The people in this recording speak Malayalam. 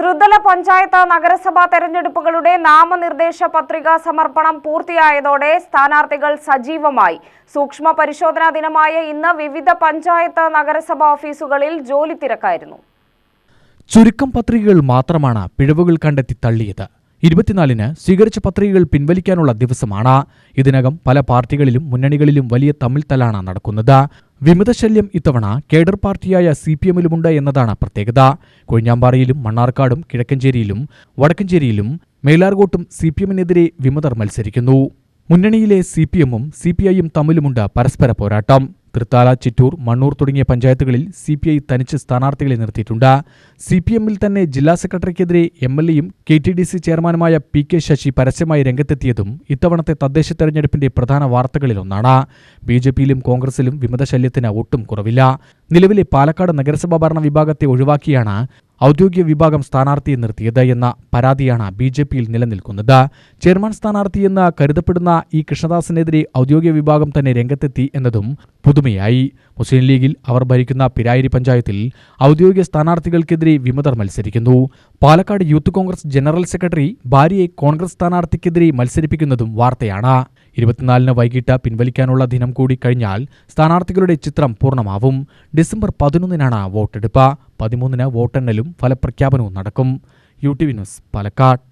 ത്രിതല പഞ്ചായത്ത് നഗരസഭാ തെരഞ്ഞെടുപ്പുകളുടെ നാമനിർദ്ദേശ പത്രിക സമർപ്പണം പൂർത്തിയായതോടെ സ്ഥാനാർത്ഥികൾ സജീവമായി. സൂക്ഷ്മ പരിശോധനാ ദിനമായ ഇന്ന് വിവിധ പഞ്ചായത്ത് നഗരസഭാ ഓഫീസുകളിൽ ജോലി തിരക്കായിരുന്നു. ചുരുക്കം പത്രികകൾ മാത്രമാണ് പിഴവുകൾ കണ്ടെത്തി തള്ളിയത്. ഇരുപത്തിനാലിന് സ്വീകരിച്ച പത്രികകൾ പിൻവലിക്കാനുള്ള ദിവസമാണ്. ഇതിനകം പല പാർട്ടികളിലും മുന്നണികളിലും വലിയ തമ്മിൽ തലാണ് നടക്കുന്നത്. വിമതശല്യം ഇത്തവണ കേഡർ പാർട്ടിയായ സി പി എമ്മിലുമുണ്ട് എന്നതാണ് പ്രത്യേകത. കൊഴിഞ്ഞാമ്പാറയിലും മണ്ണാർക്കാടും കിഴക്കഞ്ചേരിയിലും വടക്കഞ്ചേരിയിലും മേലാർകോട്ടും സി പി എമ്മിനെതിരെ വിമതർ മത്സരിക്കുന്നു. മുന്നണിയിലെ സി പി എമ്മും സി പി ഐയും തമ്മിലുമുണ്ട് പരസ്പര പോരാട്ടം. തൃത്താല ചിറ്റൂർ മണ്ണൂർ തുടങ്ങിയ പഞ്ചായത്തുകളിൽ സി പി ഐ തനിച്ച് സ്ഥാനാർത്ഥികളെ നിർത്തിയിട്ടുണ്ട്. സി പി എമ്മിൽ തന്നെ ജില്ലാ സെക്രട്ടറിക്കെതിരെ എം എൽ എയും കെ ടി ഡി സി ചെയർമാനുമായ പി കെ ശശി പരസ്യമായി രംഗത്തെത്തിയതും ഇത്തവണത്തെ തദ്ദേശ തെരഞ്ഞെടുപ്പിന്റെ പ്രധാന വാർത്തകളിലൊന്നാണ് ബി ജെ പിയിലും കോൺഗ്രസിലും വിമതശല്യത്തിന് ഒട്ടും കുറവില്ല. നിലവിലെ പാലക്കാട് നഗരസഭാ ഭരണ വിഭാഗത്തെ ഒഴിവാക്കിയാണ് ഔദ്യോഗിക വിഭാഗം സ്ഥാനാർത്ഥിയെ നിർത്തിയത് എന്ന പരാതിയാണ് ബി ജെ പിയിൽ നിലനിൽക്കുന്നത്. ചെയർമാൻ സ്ഥാനാർത്ഥിയെന്ന് കരുതപ്പെടുന്ന ഇ കൃഷ്ണദാസിനെതിരെ ഔദ്യോഗിക വിഭാഗം തന്നെ രംഗത്തെത്തി എന്നതും പുതുമയായി. മുസ്ലിം ലീഗിൽ അവർ ഭരിക്കുന്ന പിരായിരി പഞ്ചായത്തിൽ ഔദ്യോഗിക സ്ഥാനാർത്ഥികൾക്കെതിരെ വിമതർ മത്സരിക്കുന്നു. Palakkad youth Congress general secretary ഭാര്യയെ കോൺഗ്രസ് സ്ഥാനാർത്ഥിക്കെതിരെ മത്സരിപ്പിക്കുന്നതും വാർത്തയാണ്. ഇരുപത്തിനാലിന് വൈകിട്ട് പിൻവലിക്കാനുള്ള ദിനം കൂടി കഴിഞ്ഞാൽ സ്ഥാനാർത്ഥികളുടെ ചിത്രം പൂർണമാവും. ഡിസംബർ പതിനൊന്നിനാണ് വോട്ടെടുപ്പ്. പതിമൂന്നിന് വോട്ടെണ്ണലും ഫലപ്രഖ്യാപനവും നടക്കും. U T V news Palakkad.